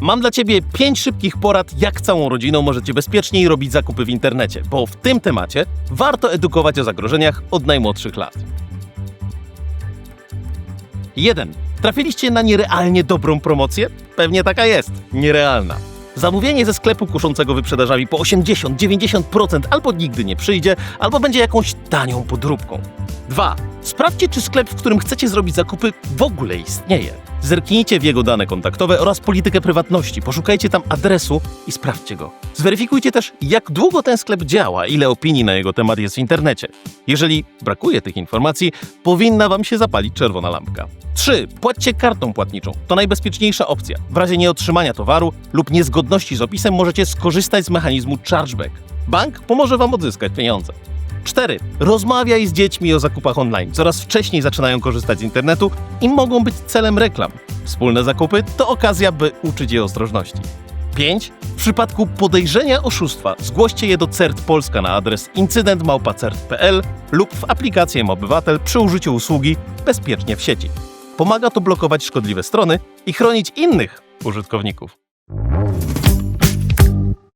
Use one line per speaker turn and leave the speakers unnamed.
Mam dla Ciebie 5 szybkich porad, jak całą rodziną możecie bezpieczniej robić zakupy w internecie, bo w tym temacie warto edukować o zagrożeniach od najmłodszych lat. 1. Trafiliście na nierealnie dobrą promocję? Pewnie taka jest, nierealna. Zamówienie ze sklepu kuszącego wyprzedażami po 80-90% albo nigdy nie przyjdzie, albo będzie jakąś tanią podróbką. 2. Sprawdźcie, czy sklep, w którym chcecie zrobić zakupy, w ogóle istnieje. Zerknijcie w jego dane kontaktowe oraz politykę prywatności. Poszukajcie tam adresu i sprawdźcie go. Zweryfikujcie też, jak długo ten sklep działa, ile opinii na jego temat jest w internecie. Jeżeli brakuje tych informacji, powinna Wam się zapalić czerwona lampka. 3. Płaccie kartą płatniczą. To najbezpieczniejsza opcja. W razie nieotrzymania towaru lub niezgodności z opisem możecie skorzystać z mechanizmu chargeback. Bank pomoże Wam odzyskać pieniądze. 4. Rozmawiaj z dziećmi o zakupach online. Coraz wcześniej zaczynają korzystać z internetu i mogą być celem reklam. Wspólne zakupy to okazja, by uczyć je ostrożności. 5. W przypadku podejrzenia oszustwa zgłoście je do CERT Polska na adres incydentmałpacert.pl lub w aplikację Mobywatel przy użyciu usługi Bezpiecznie w sieci. Pomaga to blokować szkodliwe strony i chronić innych użytkowników.